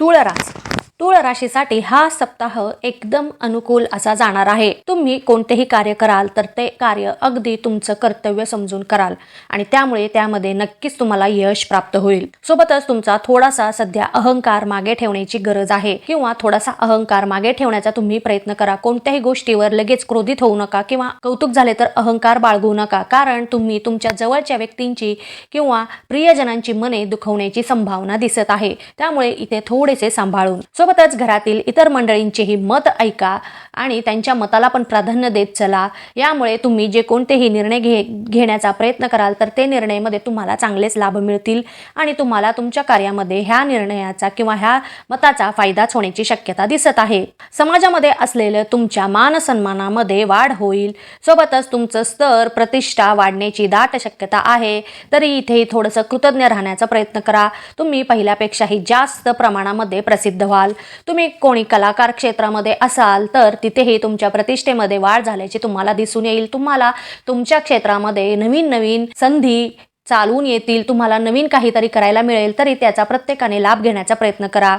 तुळरास तुळ राशीसाठी हा सप्ताह एकदम अनुकूल असा जाणार आहे. तुम्ही कोणतेही कार्य कराल तर ते कार्य अगदी तुमचं कर्तव्य समजून कराल आणि त्यामुळे त्यामध्ये नक्कीच तुम्हाला यश प्राप्त होईल. सोबतच तुमचा थोडासा सध्या अहंकार मागे ठेवण्याची गरज आहे किंवा थोडासा अहंकार मागे ठेवण्याचा तुम्ही प्रयत्न करा. कोणत्याही गोष्टीवर लगेच क्रोधित होऊ नका किंवा कौतुक झाले तर अहंकार बाळगू नका. कारण तुम्ही तुमच्या जवळच्या व्यक्तींची किंवा प्रियजनांची मने दुखवण्याची संभावना दिसत आहे. त्यामुळे इथे थोडेसे सांभाळून. सोबतच घरातील इतर मंडळींचेही मत ऐका आणि त्यांच्या मताला पण प्राधान्य देत चला. यामुळे तुम्ही जे कोणतेही निर्णय घे घेण्याचा प्रयत्न कराल तर ते निर्णयामध्ये तुम्हाला चांगलेच लाभ मिळतील आणि तुम्हाला तुमच्या कार्यामध्ये ह्या निर्णयाचा किंवा ह्या मताचा फायदाच होण्याची शक्यता दिसत आहे. समाजामध्ये असलेलं तुमच्या मान सन्मानामध्ये वाढ होईल. सोबतच तुमचं स्तर प्रतिष्ठा वाढण्याची दाट शक्यता आहे. तरी इथे थोडंसं कृतज्ञ राहण्याचा प्रयत्न करा. तुम्ही पहिल्यापेक्षाही जास्त प्रमाणामध्ये प्रसिद्ध व्हाल. तुम्ही कोणी कलाकार क्षेत्रामध्ये असाल तर तिथेही तुमच्या प्रतिष्ठेमध्ये वाढ झाल्याची तुम्हाला दिसून येईल. तुम्हाला तुमच्या क्षेत्रामध्ये नवीन नवीन संधी चालून येतील. तुम्हाला नवीन काहीतरी करायला मिळेल. तरी त्याचा प्रत्येकाने लाभ घेण्याचा प्रयत्न करा.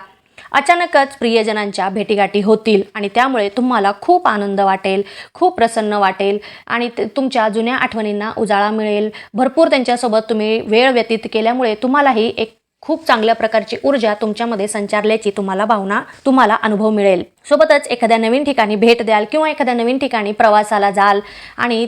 अचानकच प्रियजनांच्या भेटीगाठी होतील आणि त्यामुळे तुम्हाला खूप आनंद वाटेल खूप प्रसन्न वाटेल आणि तुमच्या जुन्या आठवणींना उजाळा मिळेल. भरपूर त्यांच्यासोबत तुम्ही वेळ व्यतीत केल्यामुळे तुम्हालाही एक खूप चांगल्या प्रकारची ऊर्जा तुमच्यामध्ये संचारल्याची तुम्हाला भावना तुम्हाला अनुभव मिळेल. सोबतच एखाद्या नवीन ठिकाणी भेट द्याल किंवा एखाद्या नवीन ठिकाणी प्रवासाला जाल आणि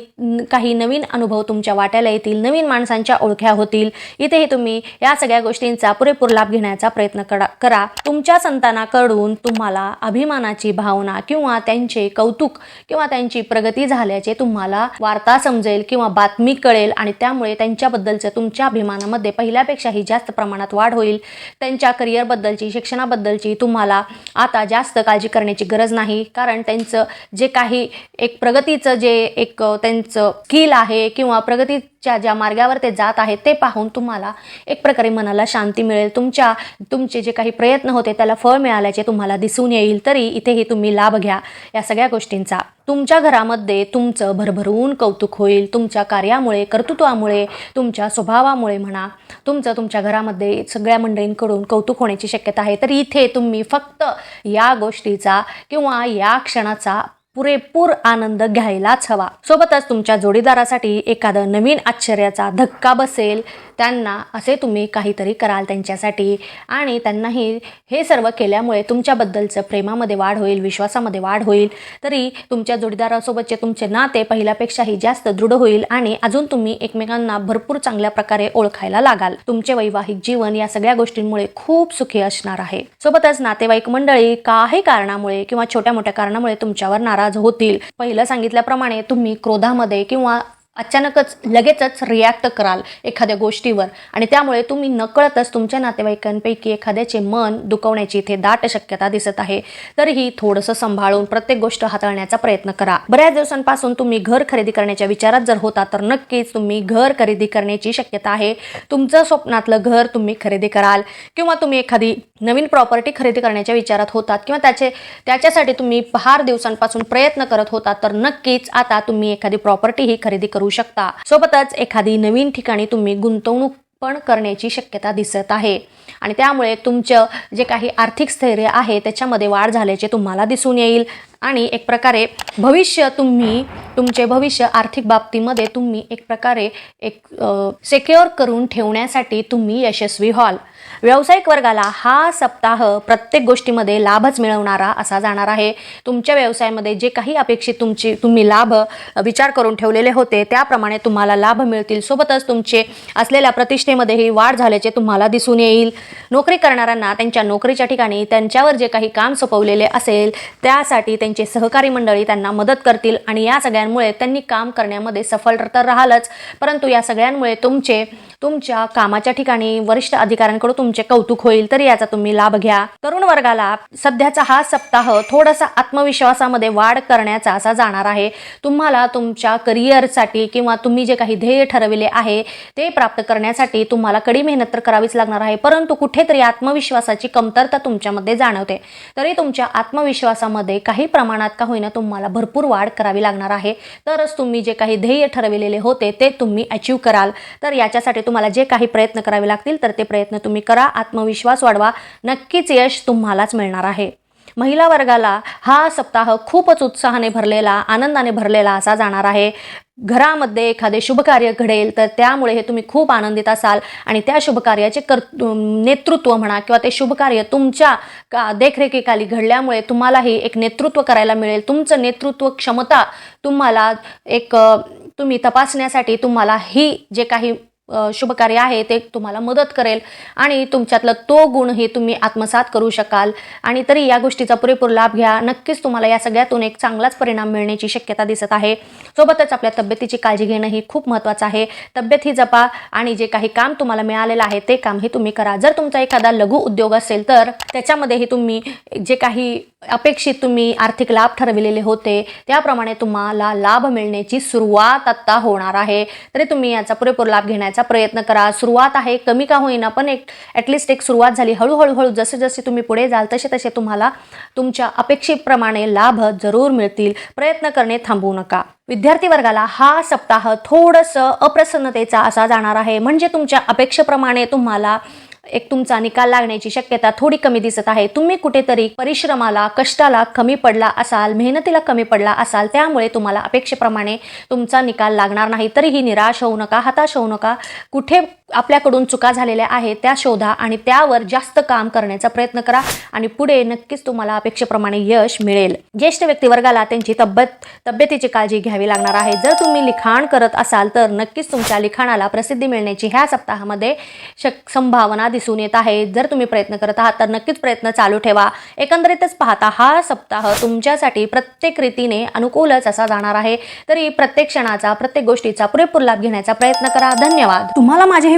काही नवीन अनुभव तुमच्या वाट्याला येतील नवीन माणसांच्या ओळख्या होतील. इथेही तुम्ही या सगळ्या गोष्टींचा पुरेपूर लाभ घेण्याचा प्रयत्न करा करा. तुमच्या संतानाकडून तुम्हाला अभिमानाची भावना किंवा त्यांचे कौतुक किंवा त्यांची प्रगती झाल्याचे तुम्हाला वार्ता समजेल किंवा बातमी कळेल आणि त्यामुळे त्यांच्याबद्दलचं तुमच्या अभिमानामध्ये पहिल्यापेक्षाही जास्त प्रमाणात वाढ होईल. त्यांच्या करिअरबद्दलची शिक्षणाबद्दलची तुम्हाला आता जास्त काळजी करण्याची गरज नाही. कारण त्यांचं जे काही एक प्रगतीचं जे एक त्यांचं स्किल आहे किंवा प्रगतीच्या ज्या मार्गावर ते जात आहेत ते पाहून तुम्हाला एक प्रकारे मनाला शांती मिळेल. तुमच्या तुमचे जे काही प्रयत्न होते त्याला फळ मिळाल्याचे तुम्हाला दिसून येईल. तरी इथेही तुम्ही लाभ घ्या या सगळ्या गोष्टींचा. तुमच्या घरामध्ये तुमचं भरभरून कौतुक होईल. तुमच्या कार्यामुळे कर्तृत्वामुळे तुमच्या स्वभावामुळे म्हणा तुमचं तुमच्या घरामध्ये सगळ्या मंडळींकडून कौतुक होण्याची शक्यता आहे. तर इथे तुम्ही फक्त या गोष्टीचा किंवा या क्षणाचा पुरेपूर आनंद घ्यायलाच हवा. सोबतच तुमच्या जोडीदारासाठी एखादा नवीन आश्चर्याचा धक्का बसेल. त्यांना असे तुम्ही काहीतरी कराल त्यांच्यासाठी. आणि त्यांनाही हे सर्व केल्यामुळे तुमच्याबद्दलचं प्रेमामध्ये वाढ होईल विश्वासामध्ये वाढ होईल. तरी तुमच्या जोडीदारासोबतचे तुमचे नाते पहिल्यापेक्षाही जास्त दृढ होईल आणि अजून तुम्ही एकमेकांना भरपूर चांगल्या प्रकारे ओळखायला लागाल. तुमचे वैवाहिक जीवन या सगळ्या गोष्टींमुळे खूप सुखी असणार आहे. सोबतच नातेवाईक मंडळी काही कारणामुळे किंवा छोट्या मोठ्या कारणामुळे तुमच्यावर नाराज होतील. पहिलं सांगितल्याप्रमाणे तुम्ही क्रोधामध्ये किंवा अचानकच लगेचच रिॲक्ट कराल एखाद्या गोष्टीवर. आणि त्यामुळे तुम्ही नकळतच तुमच्या नातेवाईकांपैकी एखाद्याचे मन दुखवण्याची इथे दाट शक्यता दिसत आहे. तरीही थोडंसं सांभाळून प्रत्येक गोष्ट हाताळण्याचा प्रयत्न करा. बऱ्याच दिवसांपासून तुम्ही घर खरेदी करण्याच्या विचारात जर होता तर नक्कीच तुम्ही घर खरेदी करण्याची शक्यता आहे. तुमचं स्वप्नातलं घर तुम्ही खरेदी कराल. किंवा तुम्ही एखादी नवीन प्रॉपर्टी खरेदी करण्याच्या विचारात होतात किंवा त्याचे त्याच्यासाठी तुम्ही फार दिवसांपासून प्रयत्न करत होता तर नक्कीच आता तुम्ही एखादी प्रॉपर्टी ही खरेदी करू शकता. सोबतच एखादी नवीन ठिकाणी तुम्ही गुंतवणूक पण करण्याची शक्यता दिसत आहे. आणि त्यामुळे तुमचं जे काही आर्थिक स्थैर्य आहे त्याच्यामध्ये वाढ झाल्याचे तुम्हाला दिसून येईल. आणि एक प्रकारे भविष्य तुम्ही तुमचे भविष्य आर्थिक बाबतीमध्ये तुम्ही एक प्रकारे एक सेक्युअर करून ठेवण्यासाठी तुम्ही यशस्वी व्हाल. व्यावसायिक वर्गाला हा सप्ताह प्रत्येक गोष्टीमध्ये लाभच मिळवणारा असा जाणार आहे. तुमच्या व्यवसायामध्ये जे काही अपेक्षित तुमची तुम्ही लाभ विचार करून ठेवलेले होते त्याप्रमाणे तुम्हाला लाभ मिळतील. सोबतच तुमचे असलेल्या प्रतिष्ठेमध्येही वाढ झाल्याचे तुम्हाला दिसून येईल. नोकरी करणाऱ्यांना त्यांच्या नोकरीच्या ठिकाणी त्यांच्यावर जे काही काम सोपवलेले असेल त्यासाठी त्यांचे सहकारी मंडळी त्यांना मदत करतील आणि या सगळ्यांमुळे त्यांनी काम करण्यामध्ये सफल तर राहालच परंतु या सगळ्यांमुळे तुमचे तुमच्या कामाच्या ठिकाणी वरिष्ठ अधिकाऱ्यांकडून तुमचे कौतुक होईल तर याचा तुम्ही लाभ घ्या. तरुण वर्गाला सध्याचा हा सप्ताह थोडासा आत्मविश्वासामध्ये वाढ करण्याचा असा जाणार आहे. तुम्हाला तुमच्या करिअरसाठी किंवा तुम्ही जे काही ध्येय ठरविले आहे ते प्राप्त करण्यासाठी तुम्हाला कडी मेहनत तर करावीच लागणार आहे परंतु कुठेतरी आत्मविश्वासाची कमतरता तुमच्यामध्ये जाणवते. तरी तुमच्या आत्मविश्वासामध्ये काही प्रमाणात का होईना तुम्हाला भरपूर वाढ करावी लागणार आहे. तरच तुम्ही जे काही ध्येय ठरविलेले होते ते तुम्ही अचीव कराल. तर याच्यासाठी तुम्हाला जे काही प्रयत्न करावे लागतील तर ते प्रयत्न तुम्ही करा आत्मविश्वास वाढवा. नक्कीच यश तुम्हालाच मिळणार आहे. महिला वर्गाला हा सप्ताह खूपच उत्साहाने भरलेला आनंदाने भरलेला असा जाणार आहे. घरामध्ये एखादे शुभकार्य घडेल तर त्यामुळे हे तुम्ही खूप आनंदित असाल आणि त्या शुभकार्याचे कर नेतृत्व म्हणा किंवा ते शुभकार्य तुमच्या का देखरेखीखाली घडल्यामुळे तुम्हालाही एक नेतृत्व करायला मिळेल. तुमचं नेतृत्व क्षमता तुम्हाला एक तुम्ही तपासण्यासाठी तुम्हाला ही जे काही शुभकार्य आहे ते तुम्हाला मदत करेल. आणि तुमच्यातलं तो गुणही तुम्ही आत्मसात करू शकाल. आणि तरी या गोष्टीचा पुरेपूर लाभ घ्या. नक्कीच तुम्हाला या सगळ्यातून एक चांगलाच परिणाम मिळण्याची शक्यता दिसत आहे. सोबतच आपल्या तब्येतीची काळजी घेणं ही खूप महत्त्वाचं आहे. तब्येत ही जपा आणि जे काही काम तुम्हाला मिळालेलं आहे ते कामही तुम्ही करा. जर तुमचा एखादा लघु उद्योग असेल तर त्याच्यामध्येही तुम्ही जे काही अपेक्षित तुम्ही आर्थिक लाभ ठरविलेले होते. त्याप्रमाणे तुम्हाला लाभ मिळण्याची सुरुवात आत्ता होणार आहे. तरी तुम्ही याचा पुरेपूर लाभ घेण्याचा प्रयत्न करा. सुरुवात आहे कमी का होईना पण एक ॲटलिस्ट एक सुरुवात झाली. हळूहळू हळू जसे जसे तुम्ही पुढे जाल तसे तसे तुम्हाला तुमच्या अपेक्षेप्रमाणे लाभ जरूर मिळतील. प्रयत्न करणे थांबवू नका. विद्यार्थी वर्गाला हा सप्ताह थोडंसं अप्रसन्नतेचा असा जाणार आहे. म्हणजे तुमच्या अपेक्षेप्रमाणे तुम्हाला एक तुमचा निकाल लागण्याची शक्यता थोडी कमी दिसत आहे. तुम्ही कुठेतरी परिश्रमाला कष्टाला कमी पडला असाल मेहनतीला कमी पडला असाल त्यामुळे तुम्हाला अपेक्षेप्रमाणे तुमचा निकाल लागणार नाही. तरीही निराश होऊ नका हताश होऊ नका. कुठे आपल्याकडून चुका झालेल्या आहेत त्या शोधा आणि त्यावर जास्त काम करण्याचा प्रयत्न करा आणि पुढे नक्कीच तुम्हाला अपेक्षेप्रमाणे यश मिळेल. ज्येष्ठ व्यक्तिवर्गाला त्यांची तब्येत तब्येतीची काळजी घ्यावी लागणार आहे. जर तुम्ही लिखाण करत असाल तर नक्कीच तुमच्या लिखाणाला प्रसिद्धी मिळण्याची ह्या सप्ताहामध्ये शक संभावना दिसून येत आहे. जर तुम्ही प्रयत्न करत आहात तर नक्कीच प्रयत्न चालू ठेवा. एकंदरीतच पाहता हा सप्ताह तुमच्यासाठी प्रत्येक रीतीने अनुकूलच असा जाणार आहे. तरी प्रत्येक क्षणाचा प्रत्येक गोष्टीचा पुरेपूर लाभ घेण्याचा प्रयत्न करा. धन्यवाद. तुम्हाला माझे हे